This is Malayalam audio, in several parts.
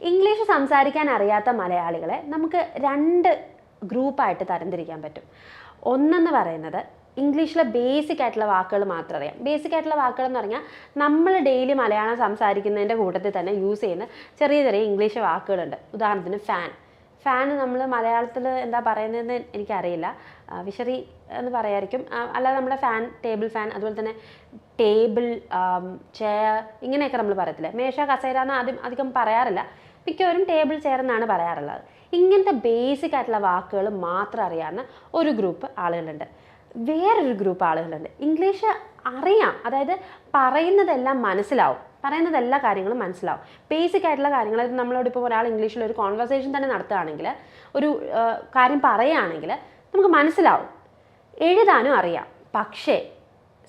ഇംഗ്ലീഷ് സംസാരിക്കാൻ അറിയാത്ത മലയാളികളെ നമുക്ക് രണ്ട് ഗ്രൂപ്പായിട്ട് തരംതിരിക്കാൻ പറ്റും. ഒന്നെന്ന് പറയുന്നത് ഇംഗ്ലീഷിലെ ബേസിക് ആയിട്ടുള്ള വാക്കുകൾ മാത്രം അറിയാം. ബേസിക് ആയിട്ടുള്ള വാക്കുകൾ എന്ന് പറഞ്ഞാൽ നമ്മൾ ഡെയിലി മലയാളം സംസാരിക്കുന്നതിന്റെ കൂട്ടത്തിൽ തന്നെ യൂസ് ചെയ്യുന്ന ചെറിയ ചെറിയ ഇംഗ്ലീഷ് വാക്കുകളുണ്ട്. ഉദാഹരണത്തിന് ഫാൻ. ഫാൻ നമ്മൾ മലയാളത്തിൽ എന്താ പറയുന്നതെന്ന് എനിക്കറിയില്ല. വിഷറി എന്ന് പറയായിരിക്കും. അല്ലാതെ നമ്മുടെ ഫാൻ ടേബിൾ ഫാൻ അതുപോലെ തന്നെ ടേബിൾ ചെയർ ഇങ്ങനെയൊക്കെ നമ്മൾ പറയത്തില്ല. മേശ കസേര എന്ന് ആദ്യം അധികം പറയാറില്ല. മിക്കവരും ടേബിൾ ചെയർ എന്നാണ് പറയാറുള്ളത്. ഇങ്ങനത്തെ ബേസിക് ആയിട്ടുള്ള വാക്കുകൾ മാത്രം അറിയാവുന്ന ഒരു ഗ്രൂപ്പ് ആളുകളുണ്ട്. വേറൊരു ഗ്രൂപ്പ് ആളുകളുണ്ട്. ഇംഗ്ലീഷ് അറിയാം. അതായത് പറയുന്നതെല്ലാം മനസ്സിലാവും. പറയുന്നത് എല്ലാ കാര്യങ്ങളും മനസ്സിലാവും. ബേസിക് ആയിട്ടുള്ള കാര്യങ്ങൾ നമ്മളോട് ഇപ്പോൾ ഒരാൾ ഇംഗ്ലീഷിൽ ഒരു കോൺവെർസേഷൻ തന്നെ നടത്തുകയാണെങ്കിൽ ഒരു കാര്യം പറയുകയാണെങ്കിൽ നമുക്ക് മനസ്സിലാവും. എഴുതാനും അറിയാം. പക്ഷേ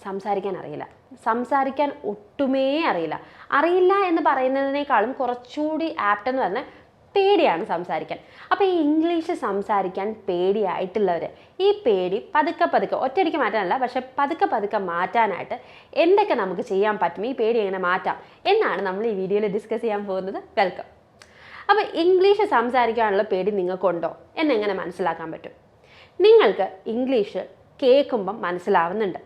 സംസാരിക്കാൻ അറിയില്ല. സംസാരിക്കാൻ ഒട്ടുമേ അറിയില്ല. അറിയില്ല എന്ന് പറയുന്നതിനേക്കാളും കുറച്ചുകൂടി ആപ്റ്റ് എന്ന് പറഞ്ഞാൽ പേടിയാണ് സംസാരിക്കാൻ. അപ്പോൾ ഈ ഇംഗ്ലീഷ് സംസാരിക്കാൻ പേടിയായിട്ടുള്ളവർ ഈ പേടി പതുക്കെ പതുക്കെ ഒറ്റയടിക്ക് മാറ്റാനല്ല പക്ഷെ പതുക്കെ പതുക്കെ മാറ്റാനായിട്ട് എന്തൊക്കെ നമുക്ക് ചെയ്യാൻ പറ്റും ഈ പേടി എങ്ങനെ മാറ്റാം എന്നാണ് നമ്മൾ ഈ വീഡിയോയിൽ ഡിസ്കസ് ചെയ്യാൻ പോകുന്നത്. വെൽക്കം അപ്പോൾ ഇംഗ്ലീഷ് സംസാരിക്കാനുള്ള പേടി നിങ്ങൾക്കുണ്ടോ എന്നെങ്ങനെ മനസ്സിലാക്കാൻ പറ്റും? നിങ്ങൾക്ക് ഇംഗ്ലീഷ് കേൾക്കുമ്പം മനസ്സിലാവുന്നുണ്ട്.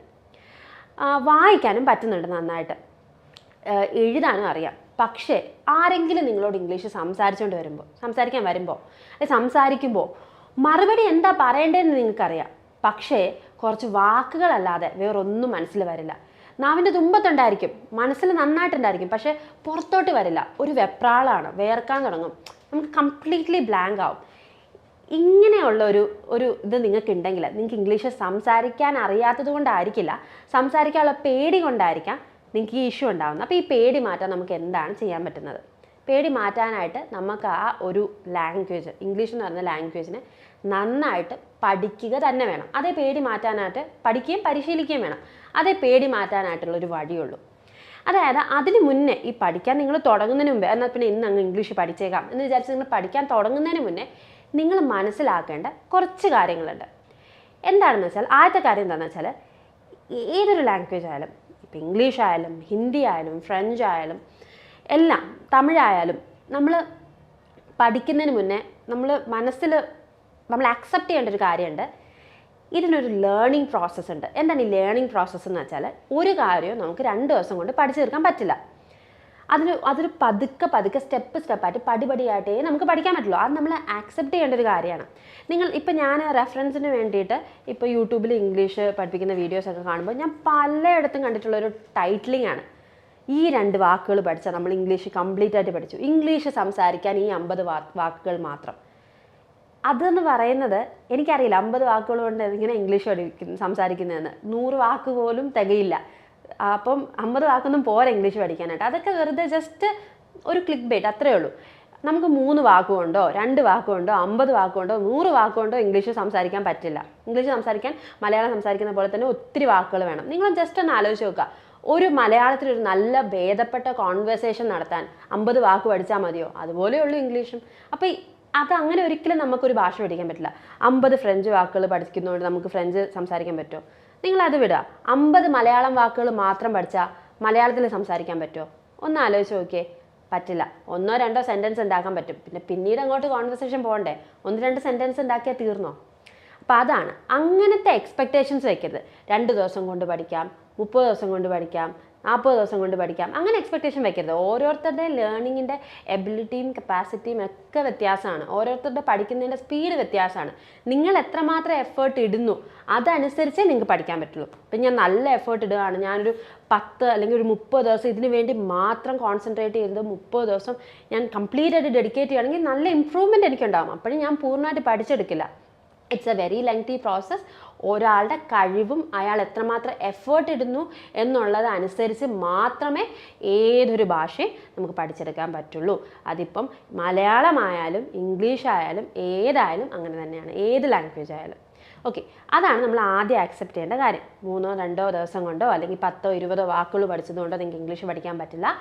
വായിക്കാനും പറ്റുന്നുണ്ട് നന്നായിട്ട്. എഴുതാനും അറിയാം. പക്ഷേ ആരെങ്കിലും നിങ്ങളോട് ഇംഗ്ലീഷ് സംസാരിച്ചുകൊണ്ട് വരുമ്പോൾ സംസാരിക്കാൻ വരുമ്പോൾ സംസാരിക്കുമ്പോൾ മറുപടി എന്താ പറയേണ്ടതെന്ന് നിങ്ങൾക്കറിയാം. പക്ഷേ കുറച്ച് വാക്കുകളല്ലാതെ വേറൊന്നും മനസ്സിൽ വരില്ല. നാവിന്റെ തുമ്പത്തുണ്ടായിരിക്കും. മനസ്സിൽ നന്നായിട്ടുണ്ടായിരിക്കും. പക്ഷേ പുറത്തോട്ട് വരില്ല. ഒരു വെപ്രാളാണ്. വേർക്കാൻ തുടങ്ങും. നമുക്ക് കംപ്ലീറ്റ്ലി ബ്ലാങ്ക് ആവും. ഇങ്ങനെയുള്ള ഒരു ഒരു ഇത് നിങ്ങൾക്കുണ്ടെങ്കിൽ നിങ്ങൾക്ക് ഇംഗ്ലീഷ് സംസാരിക്കാൻ അറിയാത്തത് കൊണ്ടായിരിക്കില്ല സംസാരിക്കാനുള്ള പേടി കൊണ്ടായിരിക്കാം നിങ്ങൾക്ക് ഈ ഇഷ്യൂ ഉണ്ടാകുന്നത് അപ്പോൾ ഈ പേടി മാറ്റാൻ നമുക്ക് എന്താണ് ചെയ്യാൻ പറ്റുന്നത്? പേടി മാറ്റാനായിട്ട് നമുക്ക് ആ ഒരു ലാംഗ്വേജ് ഇംഗ്ലീഷ് എന്ന് പറയുന്ന ലാംഗ്വേജിനെ നന്നായിട്ട് പഠിക്കുക തന്നെ വേണം. അതേ പേടി മാറ്റാനായിട്ട് പഠിക്കുകയും പരിശീലിക്കുകയും വേണം. അതേ പേടി മാറ്റാനായിട്ടുള്ളൊരു വഴിയുള്ളൂ അതായത് അതിന് മുന്നേ ഈ പഠിക്കാൻ നിങ്ങൾ തുടങ്ങുന്നതിന് മുമ്പേ എന്നാൽ പിന്നെ ഇന്ന് അങ്ങ് ഇംഗ്ലീഷ് പഠിച്ചേക്കാം എന്ന് വിചാരിച്ച് നിങ്ങൾ പഠിക്കാൻ തുടങ്ങുന്നതിന് മുന്നേ നിങ്ങൾ മനസ്സിലാക്കേണ്ട കുറച്ച് കാര്യങ്ങളുണ്ട്. എന്താണെന്ന് വെച്ചാൽ ആദ്യത്തെ കാര്യം എന്താണെന്ന് വെച്ചാൽ ഏതൊരു ലാംഗ്വേജ് ആയാലും ഇപ്പം ഇംഗ്ലീഷ് ആയാലും ഹിന്ദി ആയാലും ഫ്രഞ്ച് ആയാലും എല്ലാം തമിഴായാലും നമ്മൾ പഠിക്കുന്നതിന് മുന്നേ നമ്മൾ മനസ്സിൽ നമ്മൾ അക്സെപ്റ്റ് ചെയ്യേണ്ട ഒരു കാര്യമുണ്ട്. ഇതിനൊരു ലേണിംഗ് പ്രോസസ്സ് ഉണ്ട്. എന്താണ് ഈ ലേണിംഗ് പ്രോസസ്സ് എന്ന് വെച്ചാൽ ഒരു കാര്യവും നമുക്ക് രണ്ട് ദിവസം കൊണ്ട് പഠിച്ചു തീർക്കാൻ പറ്റില്ല. അതിന് അതൊരു പതുക്കെ പതുക്കെ സ്റ്റെപ്പ് സ്റ്റെപ്പായിട്ട് പടിപടിയായിട്ടേ നമുക്ക് പഠിക്കാൻ പറ്റുള്ളൂ. അത് നമ്മൾ ആക്സെപ്റ്റ് ചെയ്യേണ്ട ഒരു കാര്യമാണ്. നിങ്ങൾ ഇപ്പം ഞാൻ റെഫറൻസിന് വേണ്ടിയിട്ട് ഇപ്പോൾ യൂട്യൂബിൽ ഇംഗ്ലീഷ് പഠിപ്പിക്കുന്ന വീഡിയോസ് ഒക്കെ കാണുമ്പോൾ ഞാൻ പലയിടത്തും കണ്ടിട്ടുള്ള ഒരു ടൈറ്റിലിംഗ് ആണ്. ഈ രണ്ട് വാക്കുകൾ പഠിച്ചാൽ നമ്മൾ ഇംഗ്ലീഷ് കംപ്ലീറ്റ് ആയിട്ട് പഠിച്ചു. ഇംഗ്ലീഷ് സംസാരിക്കാൻ ഈ അമ്പത് വാക്കുകൾ മാത്രം. അതെന്ന് പറയുന്നത് എനിക്കറിയില്ല അമ്പത് വാക്കുകൾ കൊണ്ട് ഇങ്ങനെ ഇംഗ്ലീഷ് പഠിക്കുന്നു സംസാരിക്കുന്നതെന്ന്. നൂറ് വാക്ക് പോലും തികയില്ല. അപ്പം അമ്പത് വാക്കൊന്നും പോരാ ഇംഗ്ലീഷ് പഠിക്കാനായിട്ട് അതൊക്കെ വെറുതെ ജസ്റ്റ് ഒരു ക്ലിക്ക് ബേറ്റ് അത്രയേ ഉള്ളൂ. നമുക്ക് മൂന്ന് വാക്കുകൊണ്ടോ രണ്ട് വാക്കുകൊണ്ടോ അമ്പത് വാക്കുകൊണ്ടോ നൂറ് വാക്കുകൊണ്ടോ ഇംഗ്ലീഷ് സംസാരിക്കാൻ പറ്റില്ല. ഇംഗ്ലീഷ് സംസാരിക്കാൻ മലയാളം സംസാരിക്കുന്ന പോലെ തന്നെ ഒത്തിരി വാക്കുകൾ വേണം. നിങ്ങൾ ജസ്റ്റ് ഒന്ന് ആലോചിച്ച് നോക്കുക. ഒരു മലയാളത്തിൽ ഒരു നല്ല ഭേദപ്പെട്ട കോൺവെർസേഷൻ നടത്താൻ അമ്പത് വാക്ക് പഠിച്ചാൽ മതിയോ? അതുപോലെയുള്ളൂ ഇംഗ്ലീഷും. അപ്പോൾ അത് അങ്ങനെ ഒരിക്കലും നമുക്കൊരു ഭാഷ പഠിക്കാൻ പറ്റില്ല. അമ്പത് ഫ്രഞ്ച് വാക്കുകൾ പഠിക്കുന്നതുകൊണ്ട് നമുക്ക് ഫ്രഞ്ച് സംസാരിക്കാൻ പറ്റുമോ? നിങ്ങൾ അത് വിടുക. അമ്പത് മലയാളം വാക്കുകൾ മാത്രം പഠിച്ചാൽ മലയാളത്തിൽ സംസാരിക്കാൻ പറ്റുമോ ഒന്ന് ആലോചിച്ച് നോക്കിയേ. പറ്റില്ല. ഒന്നോ രണ്ടോ സെന്റൻസ് ഉണ്ടാക്കാൻ പറ്റും. പിന്നെ പിന്നീട് അങ്ങോട്ട് കോൺവെർസേഷൻ പോകണ്ടേ? ഒന്ന് രണ്ട് സെന്റൻസ് ഉണ്ടാക്കിയാൽ തീർന്നോ? അപ്പോൾ അതാണ്. അങ്ങനത്തെ എക്സ്പെക്റ്റേഷൻസ് വയ്ക്കരുത് രണ്ട് ദിവസം കൊണ്ട് പഠിക്കാം മുപ്പത് ദിവസം കൊണ്ട് പഠിക്കാം നാൽപ്പത് ദിവസം കൊണ്ട് പഠിക്കാം. അങ്ങനെ എക്സ്പെക്റ്റേഷൻ വയ്ക്കരുത് ഓരോരുത്തരുടെ ലേണിങ്ങിന്റെ എബിലിറ്റിയും കപ്പാസിറ്റിയും ഒക്കെ വ്യത്യാസമാണ്. ഓരോരുത്തരുടെ പഠിക്കുന്നതിന്റെ സ്പീഡ് വ്യത്യാസമാണ്. നിങ്ങൾ എത്രമാത്രം എഫേർട്ട് ഇടുന്നു അതനുസരിച്ചേ നിങ്ങൾക്ക് പഠിക്കാൻ പറ്റുള്ളൂ. ഇപ്പം ഞാൻ നല്ല എഫേർട്ട് ഇടുകയാണ്. ഞാനൊരു പത്ത് അല്ലെങ്കിൽ ഒരു മുപ്പത് ദിവസം ഇതിന് വേണ്ടി മാത്രം കോൺസെൻട്രേറ്റ് ചെയ്തത് മുപ്പത് ദിവസം ഞാൻ കംപ്ലീറ്റ് ആയിട്ട് ഡെഡിക്കേറ്റ് ചെയ്യുകയാണെങ്കിൽ നല്ല ഇമ്പ്രൂവ്മെന്റ് എനിക്കുണ്ടാകും അപ്പോഴും ഞാൻ പൂർണമായിട്ട് പഠിച്ചെടുക്കില്ല. It's a very lengthy process ഒരാളുടെ കഴിവും അയാൾ എത്രമാത്രം എഫേർട്ട് ഇടുന്നു എന്നുള്ളത് അനുസരിച്ച് മാത്രമേ ഏതൊരു ഭാഷയും നമുക്ക് പഠിച്ചെടുക്കാൻ പറ്റുള്ളൂ. അതിപ്പം മലയാളമായാലും ഇംഗ്ലീഷ് ആയാലും ഏതായാലും അങ്ങനെ തന്നെയാണ്. ഏത് ലാംഗ്വേജ് ആയാലും. ഓക്കെ അതാണ് നമ്മൾ ആദ്യം ആക്സെപ്റ്റ് ചെയ്യേണ്ട കാര്യം. മൂന്നോ രണ്ടോ ദിവസം കൊണ്ടോ അല്ലെങ്കിൽ പത്തോ ഇരുപതോ വാക്കുകൾ പഠിച്ചതുകൊണ്ടോ നിങ്ങൾക്ക് ഇംഗ്ലീഷ് പഠിക്കാൻ പറ്റില്ല.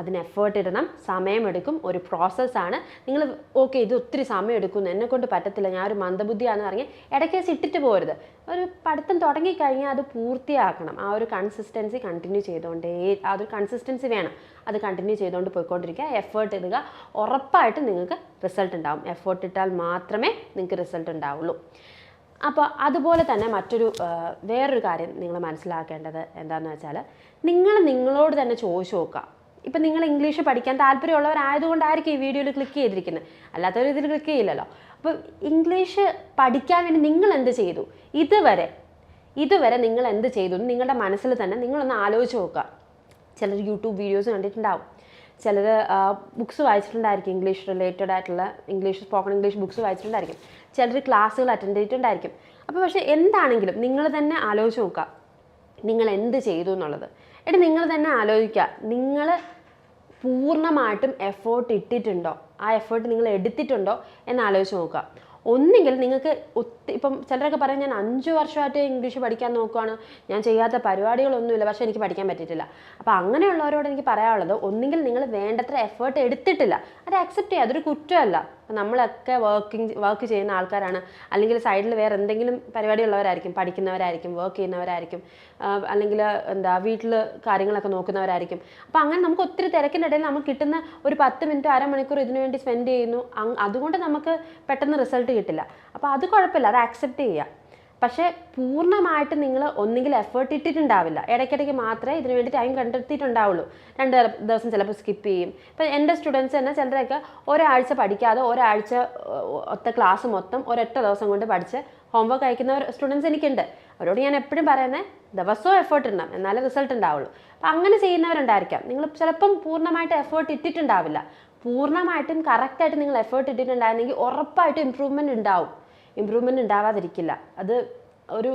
അതിന് എഫേർട്ട് ഇടണം സമയമെടുക്കും ഒരു പ്രോസസ്സാണ് നിങ്ങൾ ഓക്കെ ഇത് ഒത്തിരി സമയം എടുക്കുന്നു എന്നെ കൊണ്ട് പറ്റത്തില്ല ഞാൻ ഒരു മന്ദബുദ്ധിയാണെന്ന് പറഞ്ഞ് ഇടയ്ക്ക് ചിട്ടിട്ട് പോരുത്. ഒരു പഠിത്തം തുടങ്ങിക്കഴിഞ്ഞാൽ അത് പൂർത്തിയാക്കണം. ആ ഒരു കൺസിസ്റ്റൻസി കണ്ടിന്യൂ ചെയ്തുകൊണ്ടേ ആ ഒരു കൺസിസ്റ്റൻസി വേണം. അത് കണ്ടിന്യൂ ചെയ്തുകൊണ്ട് പോയിക്കൊണ്ടിരിക്കുക എഫേർട്ട് ഇടുക. ഉറപ്പായിട്ട് നിങ്ങൾക്ക് റിസൾട്ട് ഉണ്ടാവും. എഫേർട്ട് ഇട്ടാൽ മാത്രമേ നിങ്ങൾക്ക് റിസൾട്ട് ഉണ്ടാവുള്ളൂ. അപ്പോൾ അതുപോലെ തന്നെ മറ്റൊരു വേറൊരു കാര്യം നിങ്ങൾ മനസ്സിലാക്കേണ്ടത് എന്താണെന്ന് വെച്ചാൽ നിങ്ങൾ നിങ്ങളോട് തന്നെ ചോദിച്ചു നോക്കുക. ഇപ്പം നിങ്ങൾ ഇംഗ്ലീഷ് പഠിക്കാൻ താല്പര്യമുള്ളവരായതുകൊണ്ടായിരിക്കും ഈ വീഡിയോയിൽ ക്ലിക്ക് ചെയ്തിരിക്കുന്നത്. അല്ലാത്തവർ ഇതിൽ ക്ലിക്ക് ചെയ്യില്ലല്ലോ. അപ്പോൾ ഇംഗ്ലീഷ് പഠിക്കാൻ വേണ്ടി നിങ്ങൾ എന്ത് ചെയ്തു? ഇതുവരെ ഇതുവരെ നിങ്ങൾ എന്ത് ചെയ്തു? നിങ്ങളുടെ മനസ്സിൽ തന്നെ നിങ്ങളൊന്ന് ആലോചിച്ച് നോക്കുക. ചിലർ യൂട്യൂബ് വീഡിയോസ് കണ്ടിട്ടുണ്ടാവും. ചിലർ ബുക്സ് വായിച്ചിട്ടുണ്ടായിരിക്കും ഇംഗ്ലീഷ് റിലേറ്റഡ് ആയിട്ടുള്ള ഇംഗ്ലീഷ് സ്പോക്കൺ ഇംഗ്ലീഷ് ബുക്സ് വായിച്ചിട്ടുണ്ടായിരിക്കും. ചിലർ ക്ലാസ്സുകൾ അറ്റൻഡ് ചെയ്തിട്ടുണ്ടായിരിക്കും. അപ്പോൾ പക്ഷേ എന്താണെങ്കിലും നിങ്ങൾ തന്നെ ആലോചിച്ച് നോക്കുക. നിങ്ങൾ എന്ത് ചെയ്തു എന്നുള്ളത്. എടി നിങ്ങൾ തന്നെ ആലോചിക്കുക. നിങ്ങൾ പൂർണമായിട്ടും എഫേർട്ട് ഇട്ടിട്ടുണ്ടോ? ആ എഫേർട്ട് നിങ്ങൾ എടുത്തിട്ടുണ്ടോ? എന്ന് ആലോചിച്ച് നോക്കുക. ഒന്നെങ്കിൽ നിങ്ങൾക്ക് ഒത്തി ഇപ്പം ചിലരൊക്കെ പറയും ഞാൻ അഞ്ച് വർഷമായിട്ട് ഇംഗ്ലീഷ് പഠിക്കാൻ നോക്കുവാണ്. ഞാൻ ചെയ്യാത്ത പരിപാടികളൊന്നുമില്ല. പക്ഷേ എനിക്ക് പഠിക്കാൻ പറ്റിയിട്ടില്ല. അപ്പോൾ അങ്ങനെയുള്ളവരോട് എനിക്ക് പറയാനുള്ളത് ഒന്നെങ്കിൽ നിങ്ങൾ വേണ്ടത്ര എഫേർട്ട് എടുത്തിട്ടില്ല. അത് അക്സെപ്റ്റ് ചെയ്യുക അതൊരു കുറ്റമല്ല. അപ്പം നമ്മളൊക്കെ വർക്കിംഗ് വർക്ക് ചെയ്യുന്ന ആൾക്കാരാണ്. അല്ലെങ്കിൽ സൈഡിൽ വേറെ എന്തെങ്കിലും പരിപാടി ഉള്ളവരായിരിക്കും പഠിക്കുന്നവരായിരിക്കും വർക്ക് ചെയ്യുന്നവരായിരിക്കും അല്ലെങ്കിൽ എന്താ വീട്ടിൽ കാര്യങ്ങളൊക്കെ നോക്കുന്നവരായിരിക്കും. അപ്പോൾ അങ്ങനെ നമുക്ക് ഒത്തിരി തിരക്കിന്റെ ഇടയിൽ നമുക്ക് കിട്ടുന്ന ഒരു പത്ത് മിനിറ്റ് അരമണിക്കൂർ ഇതിനു വേണ്ടി സ്പെൻഡ് ചെയ്യുന്നു. അതുകൊണ്ട് നമുക്ക് പെട്ടെന്ന് റിസൾട്ട് കിട്ടില്ല. അപ്പോൾ അത് കുഴപ്പമില്ല അത് ആക്സെപ്റ്റ് ചെയ്യുക പക്ഷേ പൂർണമായിട്ട് നിങ്ങൾ ഒന്നുകിൽ എഫേർട്ട് ഇട്ടിട്ടുണ്ടാവില്ല. ഇടയ്ക്കിടയ്ക്ക് മാത്രമേ ഇതിനു വേണ്ടി ടൈം കണ്ടെത്തിയിട്ടുണ്ടാവുള്ളൂ. രണ്ട് ദിവസം ചിലപ്പോൾ സ്കിപ്പ് ചെയ്യും. ഇപ്പം എന്റെ സ്റ്റുഡൻസ് തന്നെ ചിലരൊക്കെ ഒരാഴ്ച പഠിക്കാതെ ഒരാഴ്ച ഒത്ത ക്ലാസ് മൊത്തം ഒരൊറ്റ ദിവസം കൊണ്ട് പഠിച്ച് ഹോംവർക്ക് അയക്കുന്ന സ്റ്റുഡൻസ് എനിക്കുണ്ട്. അവരോട് ഞാൻ എപ്പോഴും പറയുന്നത് ദിവസവും എഫേർട്ട് ഇടണം. എന്നാലേ റിസൾട്ട് ഉണ്ടാവുള്ളൂ. അപ്പം അങ്ങനെ ചെയ്യുന്നവരുണ്ടായിരിക്കാം. നിങ്ങൾ ചിലപ്പം പൂർണമായിട്ട് എഫേർട്ട് ഇട്ടിട്ടുണ്ടാവില്ല. പൂർണമായിട്ടും കറക്റ്റായിട്ട് നിങ്ങൾ എഫേർട്ട് ഇട്ടിട്ടുണ്ടായിരുന്നെങ്കിൽ ഉറപ്പായിട്ടും ഇമ്പ്രൂവ്മെന്റ് ഉണ്ടാവും. ഇമ്പ്രൂവ്മെന്റ് ഉണ്ടാവാതിരിക്കില്ല. അത് ഒരു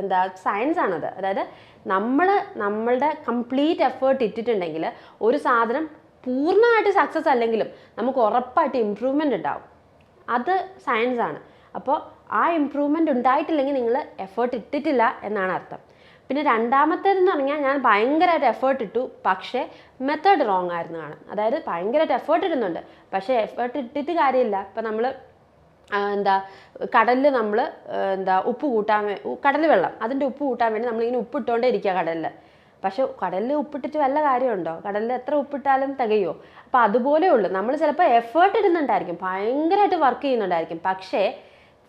എന്താ സയൻസ് അതായത് നമ്മൾ നമ്മളുടെ കംപ്ലീറ്റ് എഫേർട്ട് ഇട്ടിട്ടുണ്ടെങ്കിൽ ഒരു സാധനം പൂർണമായിട്ട് സക്സസ് അല്ലെങ്കിലും നമുക്ക് ഉറപ്പായിട്ട് ഇമ്പ്രൂവ്മെന്റ് ഉണ്ടാവും. അത് സയൻസ് ആണ്. അപ്പോൾ ആ ഇമ്പ്രൂവ്മെന്റ് ഉണ്ടായിട്ടില്ലെങ്കിൽ നിങ്ങൾ എഫേർട്ട് ഇട്ടിട്ടില്ല എന്നാണ് അർത്ഥം. പിന്നെ രണ്ടാമത്തേതെന്ന് പറഞ്ഞാൽ ഞാൻ ഭയങ്കരമായിട്ട് എഫേർട്ട് ഇട്ടു പക്ഷേ മെത്തേഡ് റോങ് ആയിരുന്നു ആണ്. അതായത് ഭയങ്കരമായിട്ട് എഫേർട്ട് ഇടുന്നുണ്ട്. പക്ഷേ എഫേർട്ട് ഇട്ടിട്ട് കാര്യമില്ല. ഇപ്പം നമ്മൾ എന്താ കടലിൽ നമ്മൾ എന്താ ഉപ്പ് കൂട്ടാൻ കടൽ വെള്ളം അതിന്റെ ഉപ്പ് കൂട്ടാൻ വേണ്ടി നമ്മളിങ്ങനെ ഉപ്പിട്ടുകൊണ്ടേ ഇരിക്കുക കടലിൽ പക്ഷെ കടലിൽ ഉപ്പിട്ടിട്ട് വല്ല കാര്യമുണ്ടോ? കടലിൽ എത്ര ഉപ്പിട്ടാലും തികയോ? അപ്പോൾ അതുപോലെ ഉള്ളൂ. നമ്മൾ ചിലപ്പോൾ എഫേർട്ട് ഇടുന്നുണ്ടായിരിക്കും. ഭയങ്കരമായിട്ട് വർക്ക് ചെയ്യുന്നുണ്ടായിരിക്കും. പക്ഷേ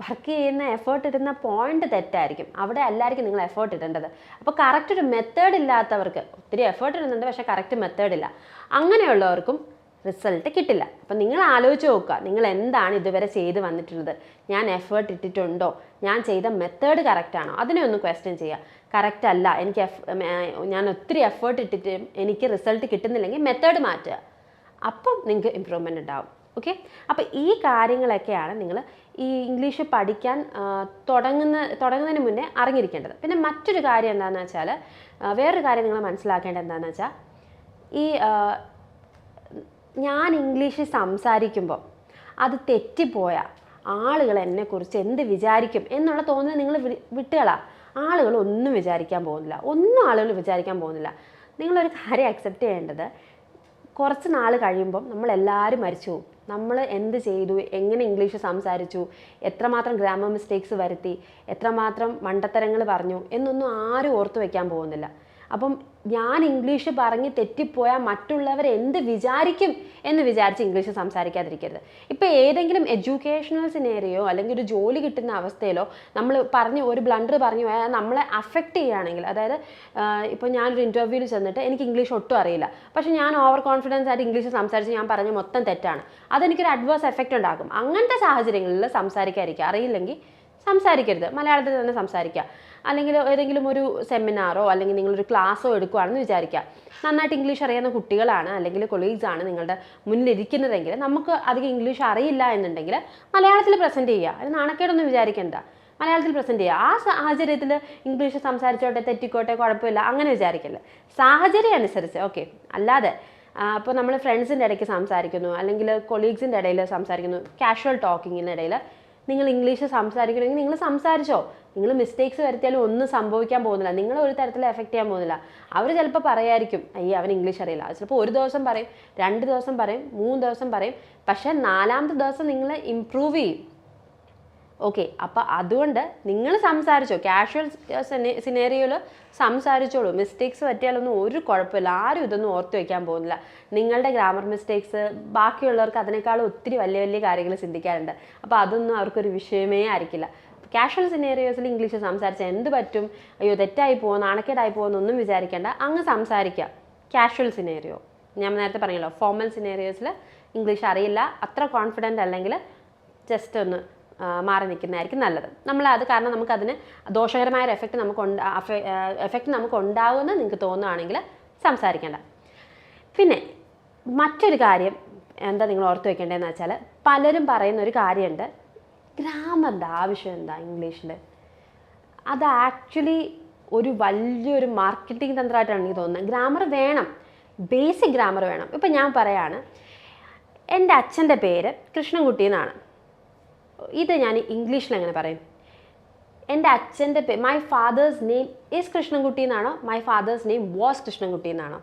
വർക്ക് ചെയ്യുന്ന എഫേർട്ട് ഇടുന്ന പോയിന്റ് തെറ്റായിരിക്കും. അവിടെ അല്ലായിരിക്കും നിങ്ങൾ എഫേർട്ട് ഇടേണ്ടത്. അപ്പോൾ കറക്റ്റ് ഒരു മെത്തേഡ് ഇല്ലാത്തവർക്ക് ഒത്തിരി എഫേർട്ട് ഇടുന്നുണ്ട് പക്ഷേ കറക്റ്റ് മെത്തേഡ് ഇല്ല. അങ്ങനെയുള്ളവർക്കും റിസൾട്ട് കിട്ടില്ല. അപ്പം നിങ്ങൾ ആലോചിച്ച് നോക്കുക നിങ്ങൾ എന്താണ് ഇതുവരെ ചെയ്ത് വന്നിട്ടുള്ളത്? ഞാൻ എഫേർട്ട് ഇട്ടിട്ടുണ്ടോ? ഞാൻ ചെയ്ത മെത്തേഡ് കറക്റ്റാണോ അതിനെ ഒന്ന് ക്വസ്റ്റ്യൻ ചെയ്യുക. കറക്റ്റ് അല്ല എനിക്ക് എഫ് ഞാൻ ഒത്തിരി എഫേർട്ട് ഇട്ടിട്ടും എനിക്ക് റിസൾട്ട് കിട്ടുന്നില്ലെങ്കിൽ മെത്തേഡ് മാറ്റുക. അപ്പം നിങ്ങൾക്ക് ഇമ്പ്രൂവ്മെന്റ് ഉണ്ടാവും. ഓക്കെ അപ്പോൾ ഈ കാര്യങ്ങളൊക്കെയാണ് നിങ്ങൾ ഈ ഇംഗ്ലീഷ് പഠിക്കാൻ തുടങ്ങുന്ന തുടങ്ങുന്നതിന് മുന്നേ അറിഞ്ഞിരിക്കേണ്ടത്. പിന്നെ മറ്റൊരു കാര്യം എന്താണെന്ന് വെച്ചാൽ വേറൊരു കാര്യം നിങ്ങൾ മനസ്സിലാക്കേണ്ടത് എന്താണെന്ന് വെച്ചാൽ ഈ ഞാൻ ഇംഗ്ലീഷ് സംസാരിക്കുമ്പോൾ അത് തെറ്റിപ്പോയാൽ ആളുകൾ എന്നെക്കുറിച്ച് എന്ത് വിചാരിക്കും എന്നുള്ള തോന്നൽ നിങ്ങൾ വിട്ടുകളാ. ആളുകൾ ഒന്നും വിചാരിക്കാൻ പോകുന്നില്ല. ഒന്നും ആളുകൾ വിചാരിക്കാൻ പോകുന്നില്ല. നിങ്ങളൊരു കാര്യം അക്സെപ്റ്റ് ചെയ്യേണ്ടത് കുറച്ച് നാൾ കഴിയുമ്പം നമ്മളെല്ലാവരും മരിച്ചു പോകും. നമ്മൾ എന്ത് ചെയ്തു? എങ്ങനെ ഇംഗ്ലീഷ് സംസാരിച്ചു? എത്രമാത്രം ഗ്രാമർ മിസ്റ്റേക്സ് വരുത്തി? എത്രമാത്രം മണ്ടത്തരങ്ങൾ പറഞ്ഞു? എന്നൊന്നും ആരും ഓർത്തു വയ്ക്കാൻ പോകുന്നില്ല. അപ്പം ഞാൻ ഇംഗ്ലീഷ് പറഞ്ഞ് തെറ്റിപ്പോയാൽ മറ്റുള്ളവർ എന്ത് വിചാരിക്കും എന്ന് വിചാരിച്ച് ഇംഗ്ലീഷ് സംസാരിക്കാതിരിക്കരുത്. ഇപ്പോൾ ഏതെങ്കിലും എഡ്യൂക്കേഷണൽ സിനേറിയോ അല്ലെങ്കിൽ ഒരു ജോലി കിട്ടുന്ന അവസ്ഥയിലോ നമ്മൾ പറഞ്ഞ് ഒരു ബ്ലണ്ടർ പറഞ്ഞു പോയാൽ നമ്മളെ അഫക്റ്റ് ചെയ്യുകയാണെങ്കിൽ അതായത് ഇപ്പോൾ ഞാനൊരു ഇന്റർവ്യൂവിൽ ചെന്നിട്ട് എനിക്ക് ഇംഗ്ലീഷ് ഒട്ടും അറിയില്ല. പക്ഷേ ഞാൻ ഓവർ കോൺഫിഡൻസ് ആയിട്ട് ഇംഗ്ലീഷ് സംസാരിച്ച് ഞാൻ പറഞ്ഞ മൊത്തം തെറ്റാണ്. അതെനിക്കൊരു അഡ്വേഴ്സ് എഫക്റ്റ് ഉണ്ടാകും. അങ്ങനത്തെ സാഹചര്യങ്ങളിൽ സംസാരിക്കാതിരിക്കുക. അറിയില്ലെങ്കിൽ സംസാരിക്കരുത്. മലയാളത്തിൽ തന്നെ സംസാരിക്കുക. അല്ലെങ്കിൽ ഏതെങ്കിലും ഒരു സെമിനാറോ അല്ലെങ്കിൽ നിങ്ങളൊരു ക്ലാസ്സോ എടുക്കുകയാണെന്ന് വിചാരിക്കുക. നന്നായിട്ട് ഇംഗ്ലീഷ് അറിയുന്ന കുട്ടികളാണ് അല്ലെങ്കിൽ കൊളീഗ്സ് ആണ് നിങ്ങളുടെ മുന്നിലിരിക്കുന്നതെങ്കിൽ നമുക്ക് അധികം ഇംഗ്ലീഷ് അറിയില്ല എന്നുണ്ടെങ്കിൽ മലയാളത്തിൽ പ്രസന്റ് ചെയ്യുക. അത് നാണക്കേടൊന്നും വിചാരിക്കേണ്ട. മലയാളത്തിൽ പ്രസന്റ് ചെയ്യുക. ആ സാഹചര്യത്തിൽ ഇംഗ്ലീഷ് സംസാരിച്ചോട്ടെ തെറ്റിക്കോട്ടെ കുഴപ്പമില്ല അങ്ങനെ വിചാരിക്കല്ല. സാഹചര്യം അനുസരിച്ച് ഓക്കെ അല്ലാതെ അപ്പോൾ നമ്മൾ ഫ്രണ്ട്സിന്റെ ഇടയ്ക്ക് സംസാരിക്കുന്നു അല്ലെങ്കിൽ കൊളീഗ്സിന്റെ ഇടയിൽ സംസാരിക്കുന്നു കാഷ്വൽ ടോക്കിങ്ങിന്റെ ഇടയിൽ നിങ്ങൾ ഇംഗ്ലീഷ് സംസാരിക്കണമെങ്കിൽ നിങ്ങൾ സംസാരിച്ചോ. നിങ്ങൾ മിസ്റ്റേക്സ് വരുത്തിയാലും ഒന്നും സംഭവിക്കാൻ പോകുന്നില്ല. നിങ്ങൾ ഒരു തരത്തിൽ എഫക്റ്റ് ചെയ്യാൻ പോകുന്നില്ല. അവർ ചിലപ്പോൾ പറയായിരിക്കും അയ്യ അവൻ ഇംഗ്ലീഷ് അറിയില്ല. ചിലപ്പോൾ ഒരു ദിവസം പറയും രണ്ട് ദിവസം പറയും മൂന്ന് ദിവസം പറയും. പക്ഷേ നാലാമത്തെ ദിവസം നിങ്ങൾ ഇമ്പ്രൂവ് ചെയ്യും. ഓക്കെ അപ്പോൾ അതുകൊണ്ട് നിങ്ങൾ സംസാരിച്ചോ കാഷ്വൽ സിനേറിയോയിൽ സംസാരിച്ചോളൂ. മിസ്റ്റേക്സ് പറ്റിയാലൊന്നും ഒരു കുഴപ്പമില്ല. ആരും ഇതൊന്നും ഓർത്ത് വയ്ക്കാൻ പോകുന്നില്ല. നിങ്ങളുടെ ഗ്രാമർ മിസ്റ്റേക്സ് ബാക്കിയുള്ളവർക്ക് അതിനേക്കാളും ഒത്തിരി വലിയ വലിയ കാര്യങ്ങൾ ചിന്തിക്കാറുണ്ട്. അപ്പോൾ അതൊന്നും അവർക്കൊരു വിഷയമേ ആയിരിക്കില്ല. കാഷ്വൽ സിനേറിയോസിൽ ഇംഗ്ലീഷ് സംസാരിച്ചാൽ എന്ത് പറ്റും? അയ്യോ തെറ്റായി പോകുമോ നാണക്കേടായി പോകുമെന്നൊന്നും വിചാരിക്കേണ്ട. അങ്ങ് സംസാരിക്കുക കാഷ്വൽ സിനേറിയോ ഞാൻ നേരത്തെ പറഞ്ഞല്ലോ ഫോമൽ സിനേറിയോസിൽ ഇംഗ്ലീഷ് അറിയില്ല. അത്ര കോൺഫിഡന്റ് അല്ലെങ്കിൽ ജസ്റ്റ് ഒന്ന് മാറി നിൽക്കുന്നതായിരിക്കും നല്ലത്. നമ്മൾ അത് കാരണം നമുക്കതിന് ദോഷകരമായ ഒരു എഫക്റ്റ് നമുക്ക് എഫക്റ്റ് നമുക്ക് ഉണ്ടാകുമെന്ന് നിങ്ങൾക്ക് തോന്നുകയാണെങ്കിൽ സംസാരിക്കേണ്ട. പിന്നെ മറ്റൊരു കാര്യം എന്താ നിങ്ങൾ ഓർത്ത് വെക്കേണ്ടതെന്ന് വെച്ചാൽ പലരും പറയുന്ന ഒരു കാര്യമുണ്ട്. ഗ്രാമറിന്റെ ആവശ്യം എന്താ ഇംഗ്ലീഷിൽ അത് ആക്ച്വലി ഒരു വലിയൊരു മാർക്കറ്റിംഗ് തന്ത്രമായിട്ടാണ് എനിക്ക് തോന്നുന്നത്. ഗ്രാമർ വേണം ബേസിക് ഗ്രാമർ വേണം. ഇപ്പം ഞാൻ പറയാണ് എന്റെ അച്ഛന്റെ പേര് കൃഷ്ണൻകുട്ടി എന്നാണ്. ഇത് ഞാൻ ഇംഗ്ലീഷിൽ എങ്ങനെ പറയും. എന്റെ അച്ഛന്റെ പേ my father's name is Krishnankutty എന്നാണോ? My father's name was Krishnankutty എന്നാണോ?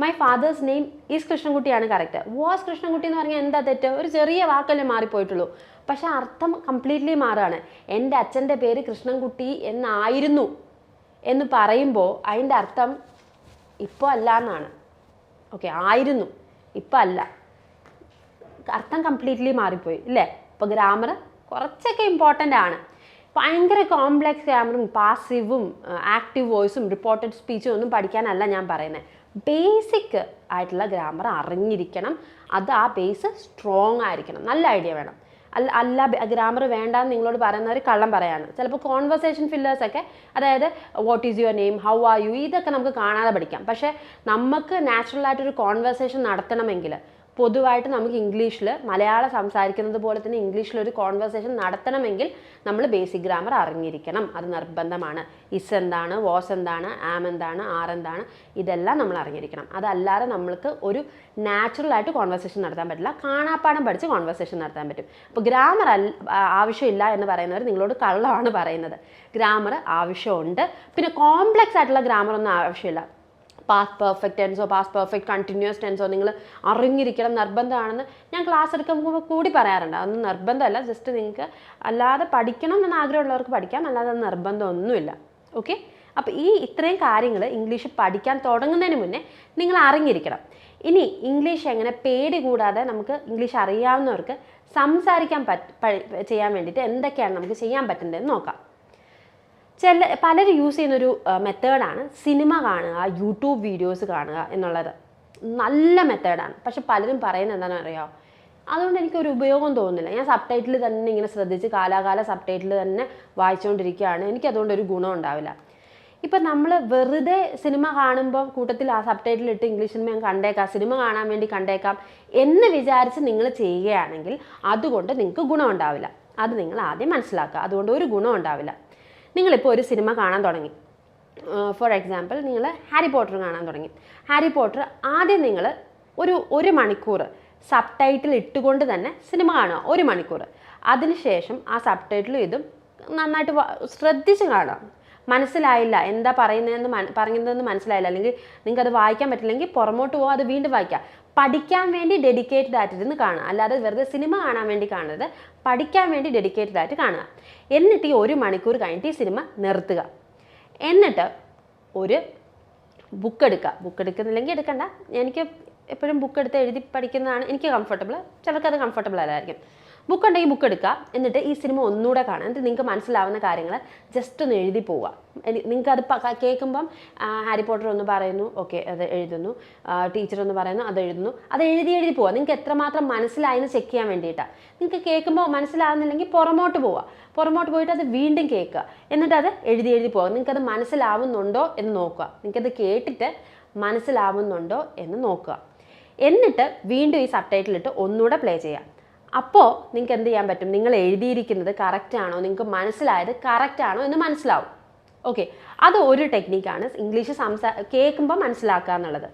മൈ ഫാദേഴ്സ് നെയിം ഈസ് കൃഷ്ണൻകുട്ടിയാണ് കറക്റ്റ് വാസ് കൃഷ്ണൻകുട്ടി എന്ന് പറഞ്ഞാൽ എന്താ തെറ്റ്? ഒരു ചെറിയ വാക്കല്ലേ മാറിപ്പോയിട്ടുള്ളൂ. പക്ഷേ അർത്ഥം കംപ്ലീറ്റ്ലി മാറുകയാണ് എന്റെ അച്ഛന്റെ പേര് കൃഷ്ണൻകുട്ടി എന്നായിരുന്നു എന്ന് പറയുമ്പോൾ അതിന്റെ അർത്ഥം ഇപ്പോൾ അല്ല എന്നാണ്. ഓക്കെ ആയിരുന്നു ഇപ്പം അല്ല. അർത്ഥം കംപ്ലീറ്റ്ലി മാറിപ്പോയി ഇല്ലേ? ഇപ്പോൾ ഗ്രാമർ കുറച്ചൊക്കെ ഇമ്പോർട്ടന്റ് ആണ്. ഭയങ്കര കോംപ്ലക്സ് ഗ്രാമറും പാസീവും ആക്റ്റീവ് വോയിസും റിപ്പോർട്ടഡ് സ്പീച്ചും ഒന്നും പഠിക്കാനല്ല ഞാൻ പറയുന്നത് ബേസിക് ആയിട്ടുള്ള ഗ്രാമർ അറിഞ്ഞിരിക്കണം. അത് ആ ബേസ് സ്ട്രോങ് ആയിരിക്കണം. നല്ല ഐഡിയ വേണം. അല്ല അല്ല ഗ്രാമർ വേണ്ടാന്ന് നിങ്ങളോട് പറയുന്നവർ കള്ളം പറയാണ്. ചിലപ്പോൾ കോൺവെർസേഷൻ ഫില്ലേഴ്സൊക്കെ അതായത് what is your name how are you ഇതൊക്കെ നമുക്ക് കാണാതെ പഠിക്കാം. പക്ഷേ നമുക്ക് നാച്ചുറൽ ആയിട്ടൊരു കോൺവെർസേഷൻ നടത്തണമെങ്കിൽ പൊതുവായിട്ട് നമുക്ക് ഇംഗ്ലീഷിൽ മലയാളം സംസാരിക്കുന്നത് പോലെ തന്നെ ഇംഗ്ലീഷിൽ ഒരു കോൺവെർസേഷൻ നടത്തണമെങ്കിൽ നമ്മൾ ബേസിക് ഗ്രാമർ അറിഞ്ഞിരിക്കണം. അത് നിർബന്ധമാണ്. ഇസ് എന്താണ് വാസ് എന്താണ് ആം എന്താണ് ആർ എന്താണ് ഇതെല്ലാം നമ്മൾ അറിഞ്ഞിരിക്കണം. അതല്ലാതെ നമ്മൾക്ക് ഒരു നാച്ചുറൽ ആയിട്ട് കോൺവെർസേഷൻ നടത്താൻ പറ്റില്ല. കാണാപ്പാടം പഠിച്ച് കോൺവെർസേഷൻ നടത്താൻ പറ്റും. അപ്പോൾ ഗ്രാമർ ആവശ്യമില്ല എന്ന് പറയുന്നവർ നിങ്ങളോട് കള്ളമാണ് പറയുന്നത്. ഗ്രാമർ ആവശ്യമുണ്ട്. പിന്നെ കോംപ്ലക്സ് ആയിട്ടുള്ള ഗ്രാമർ ഒന്നും ആവശ്യമില്ല. പാസ്റ്റ് പെർഫെക്റ്റ് ടെൻസോ പാസ്റ്റ് പെർഫെക്റ്റ് കണ്ടിന്യൂസ് ടെൻസോ നിങ്ങൾ അറിഞ്ഞിരിക്കണം നിർബന്ധമാണെന്ന് ഞാൻ ക്ലാസ് എടുക്കുമ്പോൾ കൂടി പറയാറുണ്ട്. അതൊന്നും നിർബന്ധമല്ല ജസ്റ്റ് നിങ്ങൾക്ക് അല്ലാതെ പഠിക്കണം എന്ന് ആഗ്രഹമുള്ളവർക്ക് പഠിക്കാം അല്ലാതെ നിർബന്ധമൊന്നുമില്ല. ഓക്കെ അപ്പോൾ ഈ ഇത്രയും കാര്യങ്ങൾ ഇംഗ്ലീഷ് പഠിക്കാൻ തുടങ്ങുന്നതിന് മുന്നേ നിങ്ങൾ അറിഞ്ഞിരിക്കണം. ഇനി ഇംഗ്ലീഷ് എങ്ങനെ പേടി കൂടാതെ നമുക്ക് ഇംഗ്ലീഷ് അറിയാവുന്നവർക്ക് സംസാരിക്കാൻ പറ്റ ചെയ്യാൻ വേണ്ടിയിട്ട് എന്തൊക്കെയാണ് നമുക്ക് ചെയ്യാൻ പറ്റുന്നതെന്ന് നോക്കാം. ചില പലരും യൂസ് ചെയ്യുന്നൊരു മെത്തേഡാണ് സിനിമ കാണുക യൂട്യൂബ് വീഡിയോസ് കാണുക എന്നുള്ളത്. നല്ല മെത്തേഡാണ്. പക്ഷെ പലരും പറയുന്നത് എന്താണെന്ന് അറിയാമോ അതുകൊണ്ട് എനിക്കൊരു ഉപയോഗം തോന്നുന്നില്ല. ഞാൻ സബ് ടൈറ്റിൽ തന്നെ ഇങ്ങനെ ശ്രദ്ധിച്ച് കാലാകാല സബ് ടൈറ്റിൽ തന്നെ വായിച്ചുകൊണ്ടിരിക്കുകയാണ് എനിക്ക് അതുകൊണ്ട് ഒരു ഗുണം ഉണ്ടാവില്ല. ഇപ്പം നമ്മൾ വെറുതെ സിനിമ കാണുമ്പോൾ കൂട്ടത്തിൽ ആ സബ് ടൈറ്റിൽ ഇട്ട് ഇംഗ്ലീഷ് ഞാൻ കണ്ടേക്കാം സിനിമ കാണാൻ വേണ്ടി കണ്ടേക്കാം എന്ന് വിചാരിച്ച് നിങ്ങൾ ചെയ്യുകയാണെങ്കിൽ അതുകൊണ്ട് നിങ്ങൾക്ക് ഗുണം ഉണ്ടാവില്ല. അത് നിങ്ങൾ ആദ്യം മനസ്സിലാക്കുക. അതുകൊണ്ട് ഒരു ഗുണം ഉണ്ടാവില്ല. നിങ്ങളിപ്പോൾ ഒരു സിനിമ കാണാൻ തുടങ്ങി. ഫോർ എക്സാമ്പിൾ നിങ്ങൾ ഹാരി പോട്ടർ കാണാൻ തുടങ്ങി. ഹാരി പോട്ടർ ആദ്യം നിങ്ങൾ ഒരു ഒരു മണിക്കൂർ സബ് ടൈറ്റിൽ ഇട്ടുകൊണ്ട് തന്നെ സിനിമ കാണുക. ഒരു മണിക്കൂർ. അതിനുശേഷം ആ സബ് ടൈറ്റിലും ഇതും നന്നായിട്ട് ശ്രദ്ധിച്ച് കാണാം മനസ്സിലായില്ല. എന്താ പറയുന്നതെന്ന് പറയുന്നതെന്ന് മനസ്സിലായില്ല. അല്ലെങ്കിൽ നിങ്ങൾക്ക് അത് വായിക്കാൻ പറ്റില്ലെങ്കിൽ പുറമോട്ട് പോകുക അത് വീണ്ടും വായിക്കുക പഠിക്കാൻ വേണ്ടി ഡെഡിക്കേറ്റഡ് ആയിട്ട് ഇരുന്ന് കാണുക. അല്ലാതെ വെറുതെ സിനിമ കാണാൻ വേണ്ടി കാണരുത്. പഠിക്കാൻ വേണ്ടി ഡെഡിക്കേറ്റഡ് ആയിട്ട് കാണുക. എന്നിട്ട് ഈ ഒരു മണിക്കൂർ കഴിഞ്ഞിട്ട് ഈ സിനിമ നിർത്തുക. എന്നിട്ട് ഒരു ബുക്ക് എടുക്കുക. ബുക്ക് എടുക്കുന്നില്ലെങ്കിൽ എടുക്കണ്ട. എനിക്ക് എപ്പോഴും ബുക്ക് എടുത്ത് എഴുതി പഠിക്കുന്നതാണ് എനിക്ക് കംഫർട്ടബിൾ ചിലർക്ക് അത് കംഫർട്ടബിൾ അല്ലായിരിക്കും. ബുക്ക് ഉണ്ടെങ്കിൽ ബുക്ക് എടുക്കുക. എന്നിട്ട് ഈ സിനിമ ഒന്നുകൂടെ കാണുക. എന്നിട്ട് നിങ്ങൾക്ക് മനസ്സിലാവുന്ന കാര്യങ്ങൾ ജസ്റ്റ് ഒന്ന് എഴുതി പോവുക. നിങ്ങൾക്ക് അത് കേൾക്കുമ്പം ഹാരി പോട്ടർ ഒന്ന് പറയുന്നു. ഓക്കെ അത് എഴുതുന്നു. ടീച്ചർ ഒന്ന് പറയുന്നു. അത് എഴുതുന്നു. അത് എഴുതി എഴുതി പോവുക. നിങ്ങൾക്ക് എത്രമാത്രം മനസ്സിലായെന്ന് ചെക്ക് ചെയ്യാൻ വേണ്ടിയിട്ടാണ്. നിങ്ങൾക്ക് കേൾക്കുമ്പോൾ മനസ്സിലാവുന്നില്ലെങ്കിൽ പുറമോട്ട് പോവുക. പുറമോട്ട് പോയിട്ട് അത് വീണ്ടും കേൾക്കുക. എന്നിട്ട് അത് എഴുതി എഴുതി പോവുക. നിങ്ങൾക്കത് മനസ്സിലാവുന്നുണ്ടോ എന്ന് നോക്കുക. നിങ്ങൾക്കത് കേട്ടിട്ട് മനസ്സിലാവുന്നുണ്ടോ എന്ന് നോക്കുക. എന്നിട്ട് വീണ്ടും ഈ സബ് ടൈറ്റിലിട്ട് ഒന്നുകൂടെ പ്ലേ ചെയ്യാം അപ്പോൾ നിങ്ങൾക്ക് എന്ത് ചെയ്യാൻ പറ്റും? നിങ്ങൾ എഴുതിയിരിക്കുന്നത് കറക്റ്റ് ആണോ? നിങ്ങൾക്ക് മനസ്സിലായത് കറക്റ്റ് ആണോ എന്ന് മനസ്സിലാവും. ഓക്കെ അത് ഒരു ടെക്നിക്കാണ് ഇംഗ്ലീഷ് സംസാ കേൾക്കുമ്പോൾ മനസ്സിലാക്കുക എന്നുള്ളത്.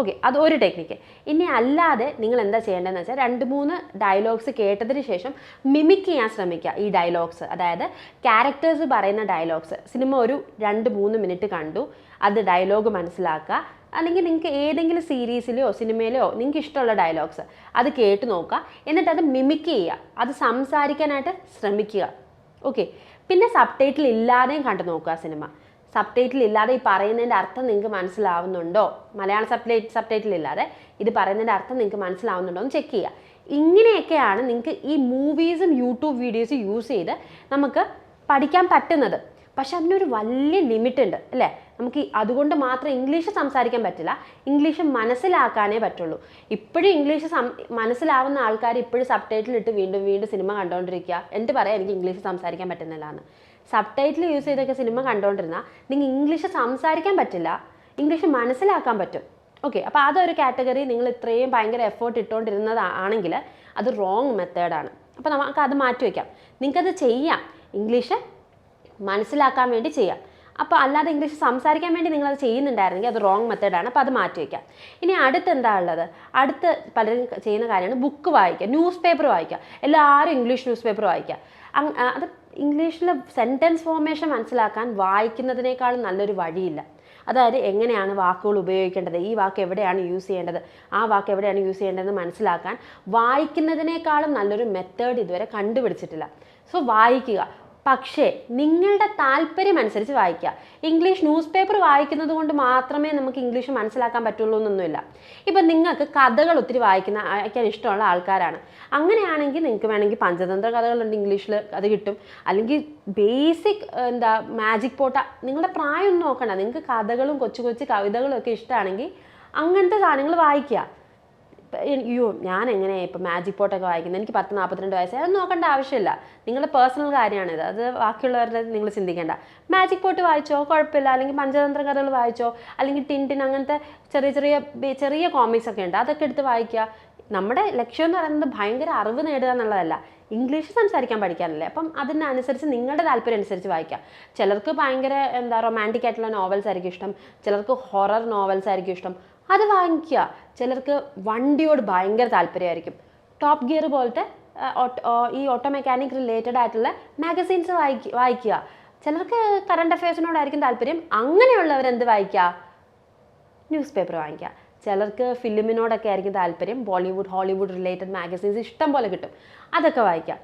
ഓക്കെ അത് ഒരു ടെക്നിക്ക് ഇനി അല്ലാതെ നിങ്ങൾ എന്താ ചെയ്യേണ്ടതെന്ന് വെച്ചാൽ രണ്ട് മൂന്ന് ഡയലോഗ്സ് കേട്ടതിന് ശേഷം മിമിക് ചെയ്യാൻ ശ്രമിക്കുക ഈ ഡയലോഗ്സ് അതായത് ക്യാരക്ടേഴ്സ് പറയുന്ന ഡയലോഗ്സ് സിനിമ ഒരു രണ്ട് മൂന്ന് മിനിറ്റ് കണ്ടു. അത് ഡയലോഗ് മനസ്സിലാക്കുക. അല്ലെങ്കിൽ നിങ്ങൾക്ക് ഏതെങ്കിലും സീരീസിലോ സിനിമയിലോ നിങ്ങൾക്ക് ഇഷ്ടമുള്ള ഡയലോഗ്സ് അത് കേട്ട് നോക്കുക. എന്നിട്ട് അത് മിമിക്ക് ചെയ്യുക. അത് സംസാരിക്കാനായിട്ട് ശ്രമിക്കുക. ഓക്കെ പിന്നെ സബ് ടൈറ്റിൽ ഇല്ലാതെയും കണ്ടു നോക്കുക സിനിമ. സബ് ടൈറ്റിൽ ഇല്ലാതെ ഈ പറയുന്നതിന്റെ അർത്ഥം നിങ്ങൾക്ക് മനസ്സിലാവുന്നുണ്ടോ? മലയാള സബ് സബ് ടൈറ്റിൽ ഇല്ലാതെ ഇത് പറയുന്നതിന്റെ അർത്ഥം നിങ്ങൾക്ക് മനസ്സിലാവുന്നുണ്ടോ എന്ന് ചെക്ക് ചെയ്യുക. ഇങ്ങനെയൊക്കെയാണ് നിങ്ങൾക്ക് ഈ മൂവീസും യൂട്യൂബ് വീഡിയോസും യൂസ് ചെയ്ത് നമുക്ക് പഠിക്കാൻ പറ്റുന്നത്. പക്ഷെ അതിനൊരു വലിയ ലിമിറ്റ് ഉണ്ട് അല്ലേ? നമുക്ക് അതുകൊണ്ട് മാത്രം ഇംഗ്ലീഷ് സംസാരിക്കാൻ പറ്റില്ല ഇംഗ്ലീഷ് മനസ്സിലാക്കാനേ പറ്റുള്ളൂ. ഇപ്പോഴും ഇംഗ്ലീഷ് മനസ്സിലാവുന്ന ആൾക്കാർ ഇപ്പോഴും സബ് ടൈറ്റിൽ ഇട്ട് വീണ്ടും വീണ്ടും സിനിമ കണ്ടുകൊണ്ടിരിക്കുക എന്നിട്ട് പറയാം എനിക്ക് ഇംഗ്ലീഷ് സംസാരിക്കാൻ പറ്റുന്നില്ല സബ് ടൈറ്റിൽ യൂസ് ചെയ്തൊക്കെ സിനിമ കണ്ടുകൊണ്ടിരുന്നാൽ നിങ്ങൾ ഇംഗ്ലീഷ് സംസാരിക്കാൻ പറ്റില്ല ഇംഗ്ലീഷ് മനസ്സിലാക്കാൻ പറ്റും. ഓക്കെ അപ്പോൾ അതൊരു കാറ്റഗറി നിങ്ങൾ ഇത്രയും ഭയങ്കര എഫേർട്ട് ഇട്ടുകൊണ്ടിരുന്നതാണെങ്കിൽ അത് റോങ് മെത്തേഡാണ് അപ്പോൾ നമുക്ക് അത് മാറ്റി വയ്ക്കാം നിങ്ങൾക്കത് ചെയ്യാം. ഇംഗ്ലീഷ് മനസ്സിലാക്കാൻ വേണ്ടി ചെയ്യാം. അപ്പോൾ അല്ലാതെ ഇംഗ്ലീഷ് സംസാരിക്കാൻ വേണ്ടി നിങ്ങളത് ചെയ്യുന്നുണ്ടായിരുന്നെങ്കിൽ അത് റോങ് മെത്തേഡാണ് അപ്പോൾ അത് മാറ്റി വയ്ക്കാം ഇനി അടുത്ത് എന്താ ഉള്ളത്? അടുത്ത് പലരും ചെയ്യുന്ന കാര്യമാണ് ബുക്ക് വായിക്കുക ന്യൂസ് പേപ്പർ വായിക്കുക. എല്ലാവരും ഇംഗ്ലീഷ് ന്യൂസ് പേപ്പർ വായിക്കുക അത് ഇംഗ്ലീഷിലെ സെന്റൻസ് ഫോർമേഷൻ മനസ്സിലാക്കാൻ വായിക്കുന്നതിനേക്കാളും നല്ലൊരു വഴിയില്ല. അതായത് എങ്ങനെയാണ് വാക്കുകൾ ഉപയോഗിക്കേണ്ടത്? ഈ വാക്ക് എവിടെയാണ് യൂസ് ചെയ്യേണ്ടത്? ആ വാക്ക് എവിടെയാണ് യൂസ് ചെയ്യേണ്ടതെന്ന് മനസ്സിലാക്കാൻ വായിക്കുന്നതിനേക്കാളും നല്ലൊരു മെത്തേഡ് ഇതുവരെ കണ്ടുപിടിച്ചിട്ടില്ല. സോ വായിക്കുക. പക്ഷേ നിങ്ങളുടെ താല്പര്യം അനുസരിച്ച് വായിക്കുക. ഇംഗ്ലീഷ് ന്യൂസ് പേപ്പർ വായിക്കുന്നത് കൊണ്ട് മാത്രമേ നമുക്ക് ഇംഗ്ലീഷ് മനസ്സിലാക്കാൻ പറ്റുള്ളൂ എന്നൊന്നുമില്ല. ഇപ്പം നിങ്ങൾക്ക് കഥകൾ ഒത്തിരി വായിക്കുന്ന വായിക്കാൻ ഇഷ്ടമുള്ള ആൾക്കാരാണ്. അങ്ങനെയാണെങ്കിൽ നിങ്ങൾക്ക് വേണമെങ്കിൽ പഞ്ചതന്ത്ര കഥകളുണ്ട് ഇംഗ്ലീഷിൽ അത് കിട്ടും. അല്ലെങ്കിൽ ബേസിക് എന്താ മാജിക് പോട്ട നിങ്ങളുടെ പ്രായം ഒന്നും നോക്കണ്ട. നിങ്ങൾക്ക് കഥകളും കൊച്ചു കൊച്ചു കവിതകളും ഒക്കെ ഇഷ്ടമാണെങ്കിൽ അങ്ങനത്തെ സാധനങ്ങൾ വായിക്കുക. അയ്യോ ഞാൻ എങ്ങനെയാണ് ഇപ്പം മാജിക് പോട്ടൊക്കെ വായിക്കുന്നത് എനിക്ക് പത്ത് നാൽപ്പത്തിരണ്ട് വയസ്സായി. അത് നോക്കേണ്ട ആവശ്യമില്ല. നിങ്ങളുടെ പേഴ്സണൽ കാര്യമാണിത് അത് ബാക്കിയുള്ളവരുടെ നിങ്ങൾ ചിന്തിക്കേണ്ട. മാജിക് പോട്ട് വായിച്ചോ? കുഴപ്പമില്ല. അല്ലെങ്കിൽ പഞ്ചതന്ത്ര കഥകൾ വായിച്ചോ? അല്ലെങ്കിൽ ടിന്റിൻ അങ്ങനത്തെ ചെറിയ ചെറിയ ചെറിയ കോമിക്സ് ഒക്കെ ഉണ്ട്. അതൊക്കെ എടുത്ത് വായിക്കുക. നമ്മുടെ ലക്ഷ്യം എന്ന് പറയുന്നത് ഭയങ്കര അറിവ് നേടുക എന്നുള്ളതല്ല. ഇംഗ്ലീഷ് സംസാരിക്കാൻ പഠിക്കാനല്ലേ. അപ്പം അതിനനുസരിച്ച് നിങ്ങളുടെ താല്പര്യം അനുസരിച്ച് വായിക്കാം ചിലർക്ക് ഭയങ്കര എന്താ റൊമാന്റിക് ആയിട്ടുള്ള നോവൽസ് ആയിരിക്കും ഇഷ്ടം. ചിലർക്ക് ഹൊറർ നോവൽസ് ആയിരിക്കും ഇഷ്ടം. അത് വാങ്ങിക്കുക. ചിലർക്ക് വണ്ടിയോട് ഭയങ്കര താല്പര്യമായിരിക്കും. ടോപ്പ് ഗിയർ പോലത്തെ ഈ ഓട്ടോ മെക്കാനിക് റിലേറ്റഡ് ആയിട്ടുള്ള മാഗസീൻസ് വായിക്കുക വായിക്കുക. ചിലർക്ക് കറണ്ട് അഫയേഴ്സിനോടായിരിക്കും താല്പര്യം. അങ്ങനെയുള്ളവർ എന്ത് വായിക്കുക? ന്യൂസ് പേപ്പർ വാങ്ങിക്കുക. ചിലർക്ക് ഫിലിമിനോടൊക്കെ ആയിരിക്കും താല്പര്യം. ബോളിവുഡ് ഹോളിവുഡ് റിലേറ്റഡ് മാഗസീൻസ് ഇഷ്ടം പോലെ കിട്ടും. അതൊക്കെ വായിക്കാം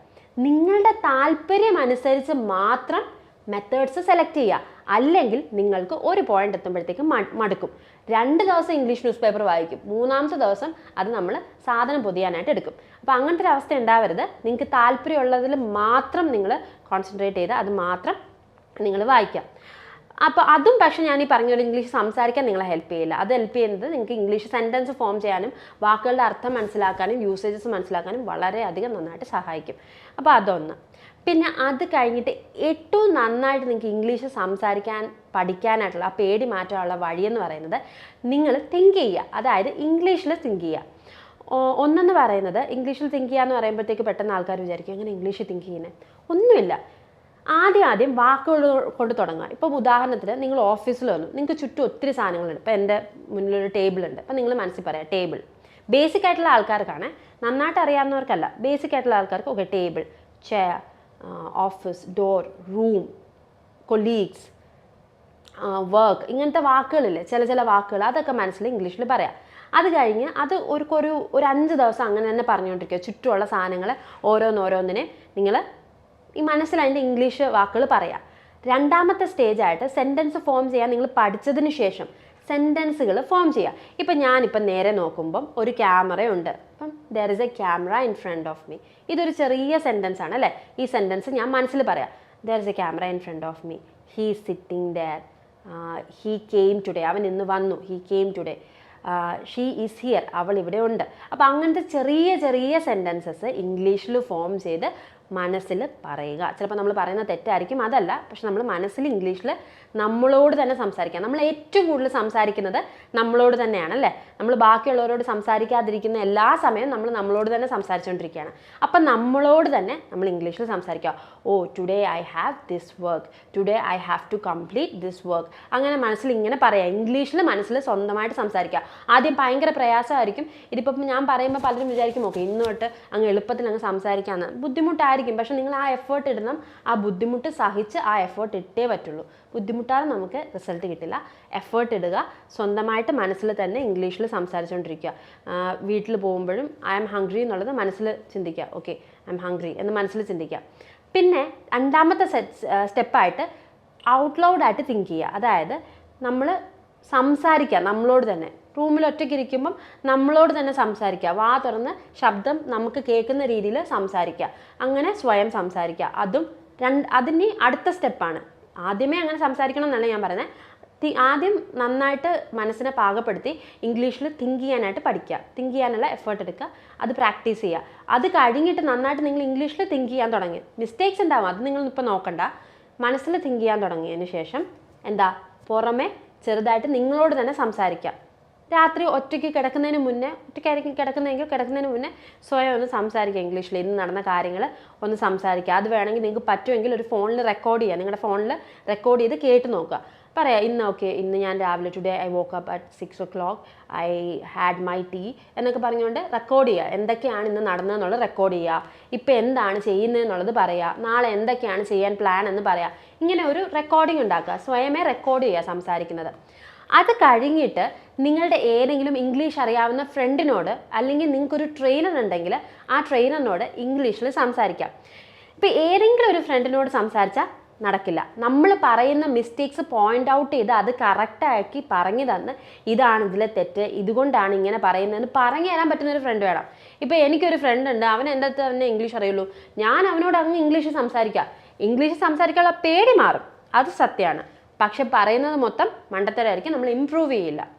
നിങ്ങളുടെ താല്പര്യം അനുസരിച്ച് മാത്രം മെത്തേഡ്സ് സെലക്ട് ചെയ്യുക. അല്ലെങ്കിൽ നിങ്ങൾക്ക് ഒരു പോയിന്റ് എത്തുമ്പോഴത്തേക്കും മടുക്കും. രണ്ട് ദിവസം ഇംഗ്ലീഷ് ന്യൂസ് പേപ്പർ വായിക്കും. മൂന്നാമത്തെ ദിവസം അത് നമ്മൾ സാധനം പൊതിയാനായിട്ട് എടുക്കും. അപ്പോൾ അങ്ങനത്തെ ഒരു അവസ്ഥ ഉണ്ടാവരുത്. നിങ്ങൾക്ക് താല്പര്യമുള്ളതിൽ മാത്രം നിങ്ങൾ കോൺസെൻട്രേറ്റ് ചെയ്ത് അത് മാത്രം നിങ്ങൾ വായിക്കാം. അപ്പോൾ അതും പക്ഷേ ഞാൻ ഈ പറഞ്ഞ പോലെ ഇംഗ്ലീഷ് സംസാരിക്കാൻ നിങ്ങളെ ഹെൽപ്പ് ചെയ്യില്ല. അത് ഹെൽപ്പ് ചെയ്യുന്നത് നിങ്ങൾക്ക് ഇംഗ്ലീഷ് സെന്റൻസ് ഫോം ചെയ്യാനും വാക്കുകളുടെ അർത്ഥം മനസ്സിലാക്കാനും യൂസേജസ് മനസ്സിലാക്കാനും വളരെയധികം നന്നായിട്ട് സഹായിക്കും. അപ്പോൾ അതൊന്ന്. പിന്നെ അത് കഴിഞ്ഞിട്ട് ഏറ്റവും നന്നായിട്ട് നിങ്ങൾക്ക് ഇംഗ്ലീഷ് സംസാരിക്കാൻ പഠിക്കാനായിട്ടുള്ള ആ പേടി മാറ്റാനുള്ള വഴിയെന്ന് പറയുന്നത് നിങ്ങൾ തിങ്ക് ചെയ്യുക. അതായത് ഇംഗ്ലീഷിൽ തിങ്ക് ചെയ്യുക. ഒന്നെന്ന് പറയുന്നത് ഇംഗ്ലീഷിൽ തിങ്ക് ചെയ്യുക എന്ന് പറയുമ്പോഴത്തേക്ക് പെട്ടെന്ന് ആൾക്കാർ വിചാരിക്കും അങ്ങനെ ഇംഗ്ലീഷിൽ തിങ്ക് ചെയ്യുന്നത് ഒന്നുമില്ല. ആദ്യം ആദ്യം വാക്കുകൾ കൊണ്ട് തുടങ്ങുക. ഇപ്പം ഉദാഹരണത്തിന് നിങ്ങൾ ഓഫീസിൽ വന്നു. നിങ്ങൾക്ക് ചുറ്റും ഒത്തിരി സാധനങ്ങളുണ്ട്. ഇപ്പം എന്റെ മുന്നിലൊരു ടേബിൾ ഉണ്ട്. അപ്പം നിങ്ങൾ മനസ്സിൽ പറയാം ടേബിൾ ബേസിക് ആയിട്ടുള്ള ആൾക്കാർക്കാണ് നന്നായിട്ട് അറിയാവുന്നവർക്കല്ല. ബേസിക് ആയിട്ടുള്ള ആൾക്കാർക്ക് okay table chair office door room colleagues work ഇങ്ങനത്തെ വാക്കുകളില്ലേ? ചില ചില വാക്കുകൾ അതൊക്കെ മനസ്സിൽ ഇംഗ്ലീഷിൽ പറയാം. അത് കഴിഞ്ഞ് അത് ഒരു ഒരു അഞ്ച് ദിവസം അങ്ങനെ തന്നെ പറഞ്ഞുകൊണ്ടിരിക്കുക. ചുറ്റുമുള്ള സാധനങ്ങൾ ഓരോന്നോരോന്നിനെ നിങ്ങൾ ഈ മനസ്സിൽ അതിന്റെ ഇംഗ്ലീഷ് വാക്കുകൾ പറയാം. രണ്ടാമത്തെ സ്റ്റേജായിട്ട് സെന്റൻസ് ഫോം ചെയ്യാൻ നിങ്ങൾ പഠിച്ചതിന് ശേഷം സെന്റൻസുകൾ ഫോം ചെയ്യുക. ഇപ്പം ഞാനിപ്പം നേരെ നോക്കുമ്പം ഒരു ക്യാമറയുണ്ട് അപ്പം there is a camera in front of me ഇതൊരു ചെറിയ സെന്റൻസ് ആണ് അല്ലേ? ഈ സെന്റൻസ് ഞാൻ മനസ്സിൽ പറയാം. There is a camera in front of me he sitting there he came today അവൻ ഇന്ന് വന്നു. He came today she is here അവൾ ഇവിടെ ഉണ്ട്. അപ്പോൾ അങ്ങനത്തെ ചെറിയ ചെറിയ സെന്റൻസസ് ഇംഗ്ലീഷിൽ ഫോം ചെയ്ത് മനസ്സിൽ പറയുക. ചിലപ്പോൾ നമ്മൾ പറയുന്ന തെറ്റായിരിക്കും അതല്ല. പക്ഷെ നമ്മൾ മനസ്സിൽ ഇംഗ്ലീഷിൽ നമ്മളോട് തന്നെ സംസാരിക്കുക. നമ്മൾ ഏറ്റവും കൂടുതൽ സംസാരിക്കുന്നത് നമ്മളോട് തന്നെയാണ് അല്ലേ? നമ്മൾ ബാക്കിയുള്ളവരോട് സംസാരിക്കാതിരിക്കുന്ന എല്ലാ സമയവും നമ്മൾ നമ്മളോട് തന്നെ സംസാരിച്ചുകൊണ്ടിരിക്കുകയാണ്. അപ്പം നമ്മളോട് തന്നെ നമ്മൾ ഇംഗ്ലീഷിൽ സംസാരിക്കുക. ഓ today I have this work today I have to complete this work അങ്ങനെ മനസ്സിൽ ഇങ്ങനെ പറയാം ഇംഗ്ലീഷിൽ മനസ്സിൽ സ്വന്തമായിട്ട് സംസാരിക്കുക. ആദ്യം ഭയങ്കര പ്രയാസമായിരിക്കും. ഇതിപ്പം ഞാൻ പറയുമ്പോൾ പലരും വിചാരിക്കും ഓക്കെ ഇന്ന് തൊട്ട് അങ്ങ് എളുപ്പത്തിൽ അങ്ങ് സംസാരിക്കാമെന്ന്. ബുദ്ധിമുട്ടായിരിക്കും പക്ഷെ നിങ്ങൾ ആ എഫേർട്ട് ഇടണം. ആ ബുദ്ധിമുട്ട് സഹിച്ച് ആ എഫേർട്ട് ഇട്ടേ പറ്റുള്ളൂ. ബുദ്ധിമുട്ടാതെ നമുക്ക് റിസൾട്ട് കിട്ടില്ല. എഫേർട്ട് ഇടുക. സ്വന്തമായിട്ട് മനസ്സിൽ തന്നെ ഇംഗ്ലീഷിൽ സംസാരിച്ചുകൊണ്ടിരിക്കുക വീട്ടിൽ പോകുമ്പോഴും ഐ എം ഹംഗ്രി എന്നുള്ളത് മനസ്സിൽ ചിന്തിക്കുക. ഓക്കെ ഐ എം ഹംഗ്രി എന്ന് മനസ്സിൽ ചിന്തിക്കുക. പിന്നെ രണ്ടാമത്തെ സെറ്റ് സ്റ്റെപ്പായിട്ട് ഔട്ട് ലൗഡായിട്ട് തിങ്ക് ചെയ്യുക. അതായത് നമ്മൾ സംസാരിക്കുക നമ്മളോട് തന്നെ. റൂമിൽ ഒറ്റയ്ക്ക് ഇരിക്കുമ്പം നമ്മളോട് തന്നെ സംസാരിക്കുക വാ തുറന്ന് ശബ്ദം നമുക്ക് കേൾക്കുന്ന രീതിയിൽ സംസാരിക്കുക അങ്ങനെ സ്വയം സംസാരിക്കുക അതും രണ്ട് അതിന് അടുത്ത സ്റ്റെപ്പാണ്. ആദ്യമേ അങ്ങനെ സംസാരിക്കണം എന്നാണ് ഞാൻ പറയുന്നത്. ആദ്യം നന്നായിട്ട് മനസ്സിനെ പാകപ്പെടുത്തി ഇംഗ്ലീഷിൽ തിങ്ക് ചെയ്യാനായിട്ട് പഠിക്കുക. തിങ്ക് ചെയ്യാനുള്ള എഫേർട്ട് എടുക്കുക. അത് പ്രാക്ടീസ് ചെയ്യുക. അത് കഴിഞ്ഞിട്ട് നന്നായിട്ട് നിങ്ങൾ ഇംഗ്ലീഷിൽ തിങ്ക് ചെയ്യാൻ തുടങ്ങി. മിസ്റ്റേക്സ് ഉണ്ടാവും. അത് നിങ്ങൾ ഇപ്പോൾ നോക്കണ്ട. മനസ്സിൽ തിങ്ക് ചെയ്യാൻ തുടങ്ങിയതിന് ശേഷം എന്താ? പുറമെ ചെറുതായിട്ട് നിങ്ങളോട് തന്നെ സംസാരിക്കാം. രാത്രി ഒറ്റയ്ക്ക് കിടക്കുന്നതിന് മുന്നേ ഒറ്റയ്ക്കായിരിക്കും കിടക്കുന്നതെങ്കിൽ കിടക്കുന്നതിന് മുന്നേ സ്വയം ഒന്ന് സംസാരിക്കുക ഇംഗ്ലീഷിൽ ഇന്ന് നടന്ന കാര്യങ്ങൾ ഒന്ന് സംസാരിക്കുക. അത് വേണമെങ്കിൽ നിങ്ങൾക്ക് പറ്റുമെങ്കിൽ ഒരു ഫോണിൽ റെക്കോർഡ് ചെയ്യുക. നിങ്ങളുടെ ഫോണിൽ റെക്കോർഡ് ചെയ്ത് കേട്ട് നോക്കുക. പറയാം ഇന്ന് ഓക്കെ ഇന്ന് ഞാൻ രാവിലെ today I woke up at six o'clock I had my tea എന്നൊക്കെ പറഞ്ഞുകൊണ്ട് റെക്കോർഡ് ചെയ്യുക. എന്തൊക്കെയാണ് ഇന്ന് നടന്നതെന്നുള്ളത് റെക്കോർഡ് ചെയ്യുക. ഇപ്പോൾ എന്താണ് ചെയ്യുന്നതെന്നുള്ളത് പറയുക നാളെ എന്തൊക്കെയാണ് ചെയ്യാൻ പ്ലാൻ എന്ന് പറയുക ഇങ്ങനെ ഒരു റെക്കോർഡിംഗ് ഉണ്ടാക്കുക സ്വയമേ റെക്കോർഡ് ചെയ്യുക സംസാരിക്കുന്നത്. അത് കഴിഞ്ഞിട്ട് നിങ്ങളുടെ ഏതെങ്കിലും ഇംഗ്ലീഷ് അറിയാവുന്ന ഫ്രണ്ടിനോട് അല്ലെങ്കിൽ നിങ്ങൾക്കൊരു ട്രെയിനർ ഉണ്ടെങ്കിൽ ആ ട്രെയിനറിനോട് ഇംഗ്ലീഷിൽ സംസാരിക്കാം. ഇപ്പം ഏതെങ്കിലും ഒരു ഫ്രണ്ടിനോട് സംസാരിച്ചാൽ നടക്കില്ല. നമ്മൾ പറയുന്ന മിസ്റ്റേക്സ് പോയിന്റ് ഔട്ട് ചെയ്ത് അത് കറക്റ്റാക്കി പറഞ്ഞു തന്ന് ഇതാണ് ഇതിലെ തെറ്റ് ഇതുകൊണ്ടാണ് ഇങ്ങനെ പറയുന്നതെന്ന് പറഞ്ഞു തരാൻ പറ്റുന്ന ഒരു ഫ്രണ്ട് വേണം. ഇപ്പോൾ എനിക്കൊരു ഫ്രണ്ട് ഉണ്ട് അവൻ എന്റെ അടുത്ത് തന്നെ ഇംഗ്ലീഷ് അറിയുള്ളൂ. ഞാൻ അവനോട് അങ്ങ് ഇംഗ്ലീഷ് സംസാരിക്കാം. ഇംഗ്ലീഷ് സംസാരിക്കാനുള്ള പേടി മാറും. അത് സത്യമാണ്. പക്ഷെ പറയുന്നത് മൊത്തം മണ്ടത്തരമായിരിക്കും. നമ്മൾ ഇമ്പ്രൂവ് ചെയ്യില്ല.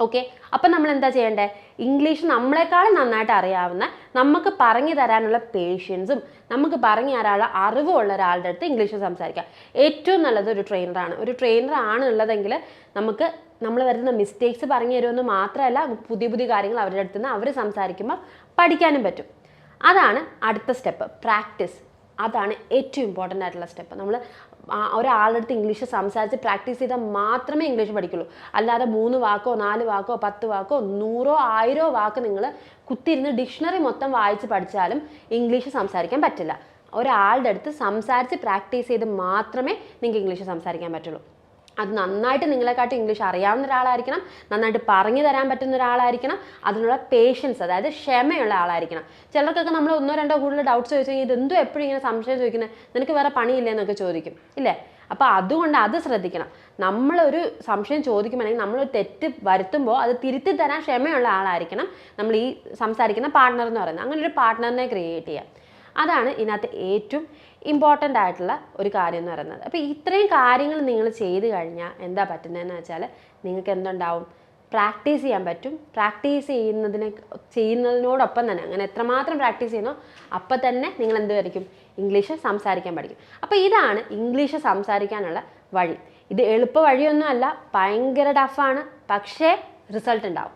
ഓക്കെ അപ്പം നമ്മൾ എന്താ ചെയ്യേണ്ടത് ഇംഗ്ലീഷ് നമ്മളെക്കാളും നന്നായിട്ട് അറിയാവുന്ന നമുക്ക് പറഞ്ഞു തരാനുള്ള പേഷ്യൻസും നമുക്ക് പറഞ്ഞു തരാനുള്ള അറിവുള്ള ഒരാളുടെ അടുത്ത് ഇംഗ്ലീഷ് സംസാരിക്കാം. ഏറ്റവും നല്ലത് ഒരു ട്രെയിനറാണ് ഒരു ട്രെയിനർ ഉള്ളതെങ്കിൽ നമുക്ക് നമ്മൾ വരുന്ന മിസ്റ്റേക്സ് പറഞ്ഞു തരുമെന്ന് മാത്രമല്ല പുതിയ പുതിയ കാര്യങ്ങൾ അവരുടെ അടുത്ത് നിന്ന് അവർ സംസാരിക്കുമ്പോൾ പഠിക്കാനും പറ്റും. അതാണ് അടുത്ത സ്റ്റെപ്പ് പ്രാക്ടീസ് അതാണ് ഏറ്റവും ഇമ്പോർട്ടന്റ് ആയിട്ടുള്ള സ്റ്റെപ്പ് നമ്മൾ ഒരാളുടെ അടുത്ത് ഇംഗ്ലീഷ് സംസാരിച്ച് പ്രാക്ടീസ് ചെയ്താൽ മാത്രമേ ഇംഗ്ലീഷ് പഠിക്കുള്ളൂ. അല്ലാതെ മൂന്ന് വാക്കോ നാല് വാക്കോ പത്ത് വാക്കോ നൂറോ ആയിരോ വാക്ക് നിങ്ങൾ കുത്തിയിരുന്ന് ഡിക്ഷണറി മൊത്തം വായിച്ച് പഠിച്ചാലും ഇംഗ്ലീഷ് സംസാരിക്കാൻ പറ്റില്ല. ഒരാളുടെ അടുത്ത് സംസാരിച്ച് പ്രാക്ടീസ് ചെയ്ത് മാത്രമേ നിങ്ങൾക്ക് ഇംഗ്ലീഷ് സംസാരിക്കാൻ പറ്റുള്ളൂ. അത് നന്നായിട്ട് നിങ്ങളെക്കാട്ടും ഇംഗ്ലീഷ് അറിയാവുന്ന ഒരാളായിരിക്കണം നന്നായിട്ട് പറഞ്ഞു തരാൻ പറ്റുന്ന ഒരാളായിരിക്കണം അതിനുള്ള പേഷ്യൻസ് അതായത് ക്ഷമയുള്ള ആളായിരിക്കണം. ചിലർക്കൊക്കെ നമ്മൾ ഒന്നോ രണ്ടോ കൂടുതൽ ഡൗട്ട്സ് ചോദിച്ചു കഴിഞ്ഞാൽ ഇതെന്തോ എപ്പോഴും ഇങ്ങനെ സംശയം ചോദിക്കുന്നത് നിനക്ക് വേറെ പണിയില്ലേ? എന്നൊക്കെ ചോദിക്കും ഇല്ലേ? അപ്പോൾ അതുകൊണ്ട് അത് ശ്രദ്ധിക്കണം. നമ്മളൊരു സംശയം ചോദിക്കുമ്പോൾ അല്ലെങ്കിൽ നമ്മളൊരു തെറ്റ് വരുത്തുമ്പോൾ അത് തിരുത്തി തരാൻ ക്ഷമയുള്ള ആളായിരിക്കണം. നമ്മൾ ഈ സംസാരിക്കുന്ന പാർട്ട്ണർ എന്ന് പറയുന്നത്. അങ്ങനെ ഒരു പാർട്ട്ണറിനെ ക്രിയേറ്റ് ചെയ്യാം. അതാണ് ഇതിനകത്ത് ഏറ്റവും ഇമ്പോർട്ടന്റ് ആയിട്ടുള്ള ഒരു കാര്യം എന്ന് പറയുന്നത്. അപ്പോൾ ഇത്രയും കാര്യങ്ങൾ നിങ്ങൾ ചെയ്ത് കഴിഞ്ഞാൽ എന്താ പറ്റുന്നതെന്ന് വെച്ചാൽ നിങ്ങൾക്ക് എന്തുണ്ടാവും? പ്രാക്ടീസ് ചെയ്യാൻ പറ്റും. പ്രാക്ടീസ് ചെയ്യുന്നതിനെ ചെയ്യുന്നതിനോടൊപ്പം തന്നെ അങ്ങനെ എത്രമാത്രം പ്രാക്ടീസ് ചെയ്യുന്നോ അപ്പം തന്നെ നിങ്ങൾ എന്ത് വരയ്ക്കും? ഇംഗ്ലീഷ് സംസാരിക്കാൻ പഠിക്കും. അപ്പോൾ ഇതാണ് ഇംഗ്ലീഷ് സംസാരിക്കാനുള്ള വഴി. ഇത് എളുപ്പ വഴിയൊന്നും അല്ല ഭയങ്കര ടഫാണ് പക്ഷേ റിസൾട്ട് ഉണ്ടാവും.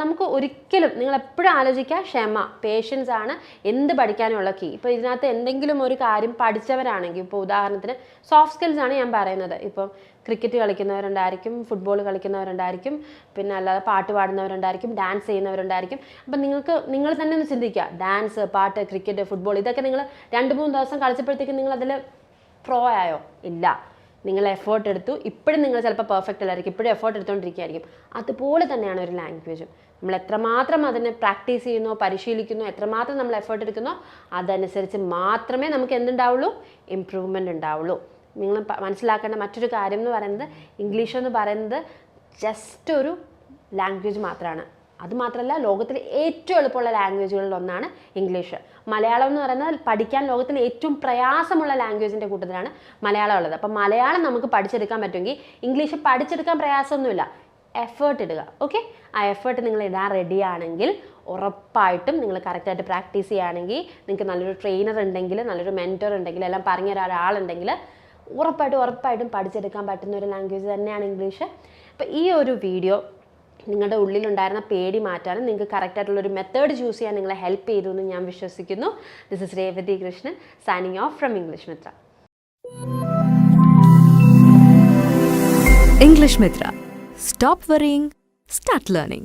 നമുക്ക് ഒരിക്കലും നിങ്ങൾ എപ്പോഴും ആലോചിക്കുക ക്ഷമ പേഷ്യൻസ് ആണ് എന്ത് പഠിക്കാനുള്ള കീ ഇപ്പോൾ ഇതിനകത്ത് എന്തെങ്കിലും ഒരു കാര്യം പഠിച്ചവരാണെങ്കിൽ ഇപ്പോൾ ഉദാഹരണത്തിന് സോഫ്റ്റ് സ്കിൽസ് ആണ് ഞാൻ പറയുന്നത്. ഇപ്പം ക്രിക്കറ്റ് കളിക്കുന്നവരുണ്ടായിരിക്കും ഫുട്ബോൾ കളിക്കുന്നവരുണ്ടായിരിക്കും പിന്നെ അല്ലാതെ പാട്ട് പാടുന്നവരുണ്ടായിരിക്കും ഡാൻസ് ചെയ്യുന്നവരുണ്ടായിരിക്കും. അപ്പം നിങ്ങൾക്ക് നിങ്ങൾ തന്നെ ഒന്ന് ചിന്തിക്കുക. ഡാൻസ് പാട്ട് ക്രിക്കറ്റ് ഫുട്ബോൾ ഇതൊക്കെ നിങ്ങൾ രണ്ട് മൂന്ന് ദിവസം കളിച്ചപ്പോഴത്തേക്കും നിങ്ങൾ അതിൽ പ്രോ ആയോ? ഇല്ല. നിങ്ങൾ എഫേർട്ട് എടുത്തു. ഇപ്പോഴും നിങ്ങൾ ചിലപ്പോൾ പെർഫെക്റ്റ് അല്ലായിരിക്കും. ഇപ്പോഴും എഫേർട്ട് എടുത്തുകൊണ്ടിരിക്കുകയായിരിക്കും അതുപോലെ തന്നെയാണ് ഒരു ലാംഗ്വേജും നമ്മൾ എത്രമാത്രം അതിനെ പ്രാക്ടീസ് ചെയ്യുന്നു പരിശീലിക്കുന്നോ എത്രമാത്രം നമ്മൾ എഫേർട്ട് എടുക്കുന്നോ അതനുസരിച്ച് മാത്രമേ നമുക്ക് എന്തുണ്ടാവുള്ളൂ? ഇമ്പ്രൂവ്മെന്റ് ഉണ്ടാവുള്ളൂ. നിങ്ങൾ മനസ്സിലാക്കേണ്ട മറ്റൊരു കാര്യം എന്ന് പറയുന്നത് ഇംഗ്ലീഷ് എന്ന് പറയുന്നത് ജസ്റ്റ് ഒരു ലാംഗ്വേജ് മാത്രമാണ് അത് മാത്രമല്ല ലോകത്തിലെ ഏറ്റവും എളുപ്പമുള്ള ലാംഗ്വേജുകളിൽ ഒന്നാണ് ഇംഗ്ലീഷ്. മലയാളം എന്ന് പറയുന്നത് പഠിക്കാൻ ലോകത്തിലെ ഏറ്റവും പ്രയാസമുള്ള ലാംഗ്വേജിന്റെ കൂട്ടത്തിലാണ് മലയാളം ഉള്ളത്. അപ്പം മലയാളം നമുക്ക് പഠിച്ചെടുക്കാൻ പറ്റുമെങ്കിൽ ഇംഗ്ലീഷ് പഠിച്ചെടുക്കാൻ പ്രയാസമൊന്നുമില്ല. എഫേർട്ട് ഇടുക ഓക്കെ ആ എഫേർട്ട് നിങ്ങൾ ഇടാൻ റെഡി ആണെങ്കിൽ ഉറപ്പായിട്ടും നിങ്ങൾ കറക്റ്റായിട്ട് പ്രാക്ടീസ് ചെയ്യുകയാണെങ്കിൽ നിങ്ങൾക്ക് നല്ലൊരു ട്രെയിനർ ഉണ്ടെങ്കിൽ നല്ലൊരു മെന്റർ ഉണ്ടെങ്കിൽ എല്ലാം പറഞ്ഞു തരാൻ ഒരാളുണ്ടെങ്കിൽ ഉറപ്പായിട്ടും ഉറപ്പായിട്ടും പഠിച്ചെടുക്കാൻ പറ്റുന്ന ഒരു ലാംഗ്വേജ് തന്നെയാണ് ഇംഗ്ലീഷ്. അപ്പോൾ ഈ ഒരു വീഡിയോ നിങ്ങളുടെ ഉള്ളിലുണ്ടായിരുന്ന പേടി മാറ്റാനും നിങ്ങൾക്ക് കറക്റ്റായിട്ടുള്ളൊരു മെത്തേഡ് ചൂസ് ചെയ്യാൻ നിങ്ങളെ ഹെൽപ്പ് ചെയ്തു എന്ന് ഞാൻ വിശ്വസിക്കുന്നു this is Revathi Krishnan signing off from English Mitra English Mitra. Stop worrying, start learning.